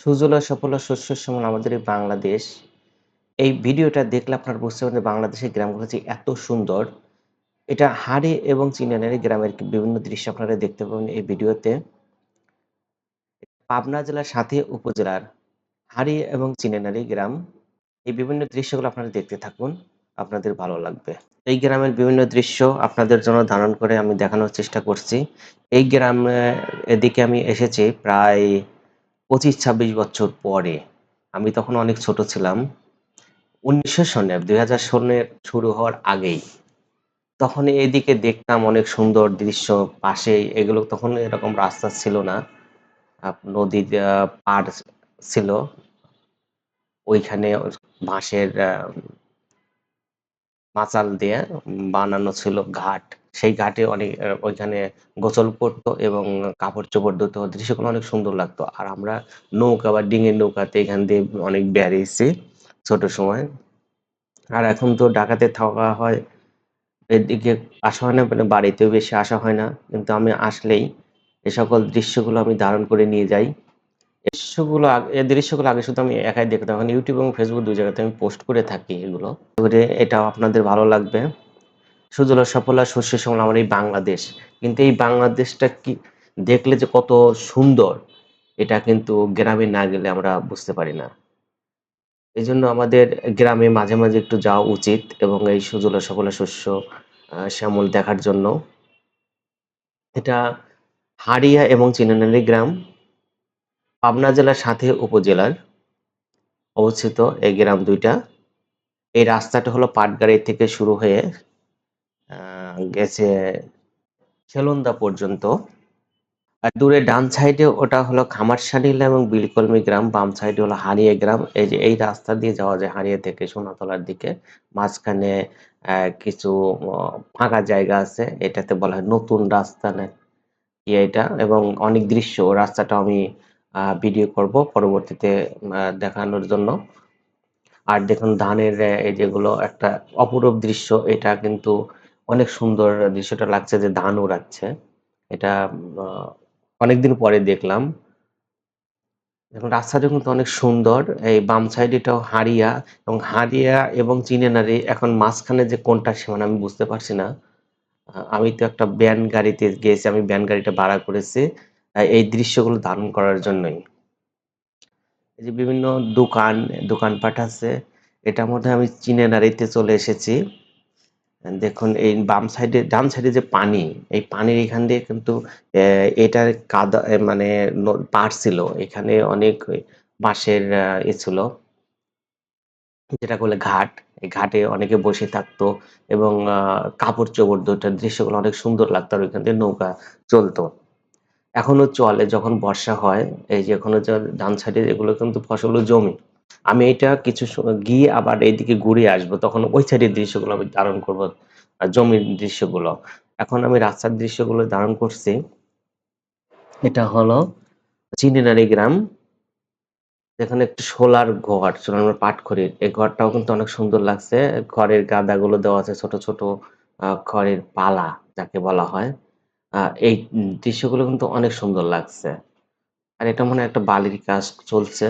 সুজলা সুফলা শস্য শ্যামল আমাদের এই বাংলাদেশ। এই ভিডিওটা দেখলে আপনারা বুঝতে পারবেন বাংলাদেশের গ্রামগুলো যে এত সুন্দর। এটা হাড়ি এবং চিনানারি গ্রামের বিভিন্ন দৃশ্য আপনারা দেখতে পাবেন এই ভিডিওতে। পাবনা জেলার সাথে উপজেলার হাড়ি এবং চিনানারি গ্রাম। এই বিভিন্ন দৃশ্যগুলো আপনারা দেখতে থাকুন, আপনাদের ভালো লাগবে। এই গ্রামের বিভিন্ন দৃশ্য আপনাদের জন্য ধারণ করে আমি দেখানোর চেষ্টা করছি। এই গ্রামে এদিকে আমি এসেছি প্রায় পঁচিশ, ছাব্বিশ বছর পরে আমি তখন অনেক ছোট ছিলাম। উনিশশো সনে দুই হাজার সনের শুরু হওয়ার আগেই তখন এদিকে দেখতাম অনেক সুন্দর দৃশ্য, পাশে এগুলো তখন এরকম রাস্তা ছিল না নদী নদীর পাড় ছিল। ওইখানে বাঁশের মাচাল দিয়ে বানানো ছিল ঘাট। সেই ঘাটে অনেক ওইখানে গোসল করতো এবং কাপড় চোপড় ধুতো দৃশ্যগুলো অনেক সুন্দর লাগতো। আর আমরা নৌকা বা ডিঙের নৌকাতে এখান দিয়ে অনেক বেরিয়েছি ছোট সময়। আর এখন তো ঢাকাতে থাকা হয়, এদিকে আসা হয় না মানে বাড়িতেও বেশি আসা হয় না। কিন্তু আমি আসলেই এ সকল দৃশ্যগুলো আমি ধারণ করে নিয়ে যাই। দৃশ্যগুলো এই দৃশ্যগুলো আগে শুধু আমি একাই দেখতাম। এখন ইউটিউব এবং ফেসবুক দুই জায়গাতে আমি পোস্ট করে থাকি এগুলো। করে এটাও আপনাদের ভালো লাগবে। সুজলা সফলা শস্য শ্যামল আমার এই বাংলাদেশ। কিন্তু এই বাংলাদেশটা কি দেখলে যে কত সুন্দর, এটা কিন্তু গ্রামে না গেলে আমরা বুঝতে পারি না। এই জন্য আমাদের গ্রামে মাঝে মাঝে একটু যাওয়া উচিত এবং এই সুজলা সফলা শস্য শ্যামল দেখার জন্য। এটা হাড়িয়া এবং চিনানারি গ্রাম। পাবনা জেলার সাথে উপজেলার অবস্থিত এই গ্রাম দুইটা। এই রাস্তাটা হলো পাটগাড়ি থেকে শুরু হয়ে গেছে সেলন্দা পর্যন্ত। আর দূরে ডান সাইডে ওটা হলো খামারসানিলা এবং বিলকলমি গ্রাম, বাম সাইডে হলো হারিয়ে গ্রাম। এই যে এই রাস্তা দিয়ে যাওয়া যায় হারিয়ে থেকে সোনাতলার দিকে। মাঝখানে কিছু ফাঁকা জায়গা আছে। এটাতে বলা হয় নতুন রাস্তা না, কি এটা? এবং অনেক দৃশ্য। রাস্তাটা আমি ভিডিও করব পরবর্তীতে দেখানোর জন্য। আর দেখুন ধানের এই যেগুলো একটা অপরূপ দৃশ্য, এটা কিন্তু অনেক সুন্দর দৃশ্যটা লাগছে যে ধান উড়াচ্ছে। এটা অনেকদিন পরে দেখলাম। দেখুন, রাস্তাটা কিন্তু অনেক সুন্দর। এই বাম সাইড এটাও হারিয়া এবং হারিয়া এবং চিনেনারি এখন মাঝখানে যে কোনটা সীমানা আমি বুঝতে পারছি না। আমি তো একটা ব্যান গাড়িতে গিয়েছি, আমি ব্যান গাড়িটা ভাড়া করেছি। এই দৃশ্যগুলো ধারণ করার জন্যই। এই যে বিভিন্ন দোকান, দোকানপাট আছে, এটার মধ্যে আমি চিনেনারিতে চলে এসেছি। দেখুন, এই বাম সাইডে, ডান সাইডে যে পানি, এই পানির এখান দিয়ে কিন্তু এটার কাদা মানে পাড় ছিল। এখানে অনেক বাঁশের এ ছিল। যেটা বলে ঘাট। এই ঘাটে অনেকে বসে থাকতো এবং কাপড় চোপড় ধুতো দৃশ্যগুলো অনেক সুন্দর লাগতো আর ওইখান দিয়ে নৌকা চলতো। এখনও চলে যখন বর্ষা হয়, এই যে এখনও যে ডান সাইডে এগুলো কিন্তু ফসল ও জমি। আমি এটা কিছু গিয়ে আবার এইদিকে ঘুরে আসব, তখন ওই সাইডের দৃশ্যগুলো আমি ধারণ করব জমির দৃশ্যগুলো। এখন আমি রাস্তার দৃশ্যগুলো ধারণ করছি। এটা হলো চিনিনারি গ্রাম। এখানে একটি সোলার ঘর, সোলার পাটখড়ির এই ঘরটাও কিন্তু অনেক সুন্দর লাগছে। খড়ের গাদাগুলো দেওয়া আছে ছোট ছোট খড়ের পালা, যাকে বলা হয়। এই দৃশ্যগুলো কিন্তু অনেক সুন্দর লাগছে। আর এটা মনে হয় একটা বালির কাজ চলছে।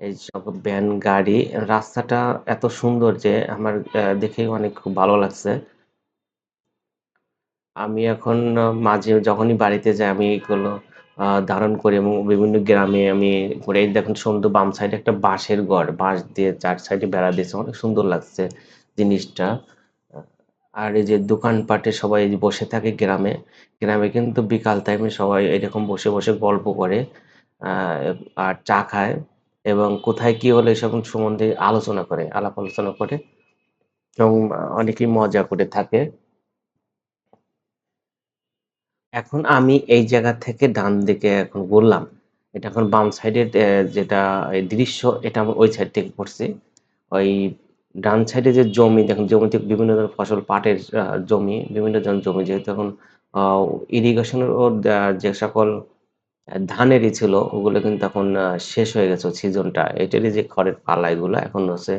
এই সব ভ্যান, গাড়ি, রাস্তাটা এত সুন্দর যে আমার দেখেই অনেক খুব ভালো লাগছে। আমি এখন মাঝে যখনই বাড়িতে যাই, আমি এগুলো ধারণ করি এবং বিভিন্ন গ্রামে আমি ঘুরে দেখুন সুন্দর বাম সাইডে একটা বাঁশের ঘর, বাঁশ দিয়ে চার সাইডে বেড়া দিয়েছে। অনেক সুন্দর লাগছে জিনিসটা। আর এই যে দোকানপাটে সবাই বসে থাকে গ্রামে গ্রামে কিন্তু বিকাল টাইমে সবাই এরকম বসে বসে গল্প করে আর চা খায় এবং কোথায় কি হলো এসব সম্বন্ধে আলোচনা করে, আলাপ আলোচনা করে এবং অনেকেই মজা করে থাকে। এখন আমি এই জায়গা থেকে ডান দিকে এখন বললাম এটা এখন বাম সাইডের যেটা দৃশ্য, এটা আমার ওই সাইড থেকে পড়ছে ওই ডান সাইডে যে জমি, দেখুন জমিতে বিভিন্ন ধরনের ফসল, পাটের জমি, বিভিন্ন ধরনের জমি। যেহেতু এখন ইরিগেশনের যে সকল ধানেরই ছিল, ওগুলো কিন্তু এখন শেষ হয়ে গেছে সিজনটা এটারই যে খড়ের পালা এগুলো, এখন হচ্ছে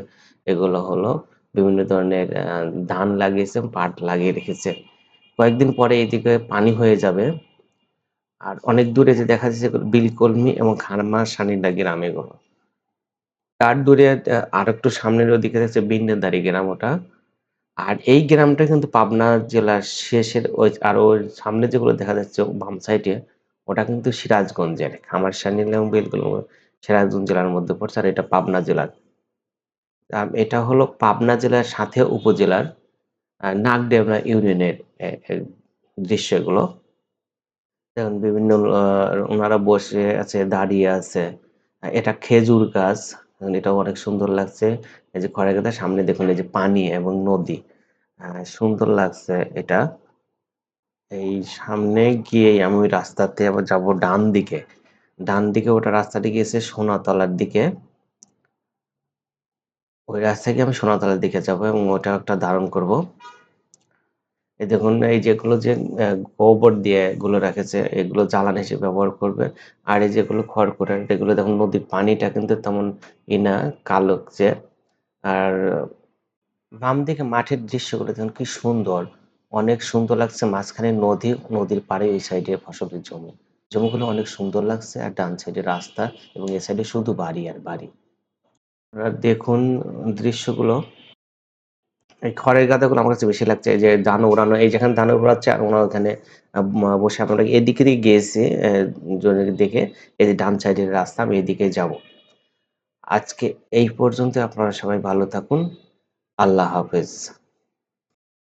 এগুলো হলো বিভিন্ন ধরনের ধান লাগিয়েছে, পাট লাগিয়ে রেখেছে। কয়েকদিন পরে এদিকে পানি হয়ে যাবে। আর অনেক দূরে যে দেখা যাচ্ছে, বিলকলমি এবং খামারসানিন্ডা গ্রাম এগুলো। তার দূরে আ আরেকটু সামনের ওদিকে যাচ্ছে বিন্যাদারি গ্রাম ওটা। আর এই গ্রামটা কিন্তু পাবনা জেলার শেষের ওই আর ওই সামনে যেগুলো দেখা যাচ্ছে বাম সাইডে ওটা কিন্তু সিরাজগঞ্জের। খামারসানিন্ডা এবং বিলকলমি সিরাজগঞ্জ জেলার মধ্যে পড়ছে আর এটা পাবনা জেলার। এটা হলো পাবনা জেলার সাথে উপজেলার আ নাগদেবরা ইউনিয়নের এ এ দৃশ্য এগুলো। দেখুন বিভিন্ন আ উনারা বসে আছে, দাঁড়িয়ে আছে। এটা খেজুর গাছ। এটাও অনেক সুন্দর লাগছে। এই যে খড়ের গাদার সামনে দেখুন এই যে পানি এবং নদী। সুন্দর লাগছে এটা। এই সামনে গিয়েই আমি ওই রাস্তাতে আবার যাব ডান দিকে। ডান দিকে ওটা রাস্তাটি গিয়েছে সোনাতলার দিকে। ওই রাস্তায় গিয়ে আমি সোনাতলার দিকে যাব এবং ওটাও একটা ধারণ করব। এই দেখুন এই যেগুলো যে গোবর দিয়ে এগুলো রেখেছে এগুলো জ্বালানি হিসেবে ব্যবহার করবে। আর এই যেগুলো খড়কুটা এগুলো দেখুন নদীর পানিটা কিন্তু তেমন ই না যে আর বাম দিকে মাঠের দৃশ্যগুলো দেখুন কি সুন্দর। অনেক সুন্দর লাগছে মাঝখানে নদী, নদীর পাড়ে এই সাইডে ফসলের জমি। জমিগুলো অনেক সুন্দর লাগছে আর ডান সাইডে রাস্তা এবং এ সাইডে শুধু বাড়ি আর বাড়ি। দেখুন দৃশ্যগুলো। এই খড়ের গাদাগুলো আমার কাছে বেশি লাগছে। যে ধান উড়ানো এই যেখানে ধান উড়াচ্ছে আর ওনার ওখানে বসে আপনারা এদিকে দিয়ে গিয়েছি জনের দেখে এই যে ডান সাইডের রাস্তা, আমি এদিকে যাব আজকে এই পর্যন্ত আপনারা সবাই ভালো থাকুন। আল্লাহ হাফেজ।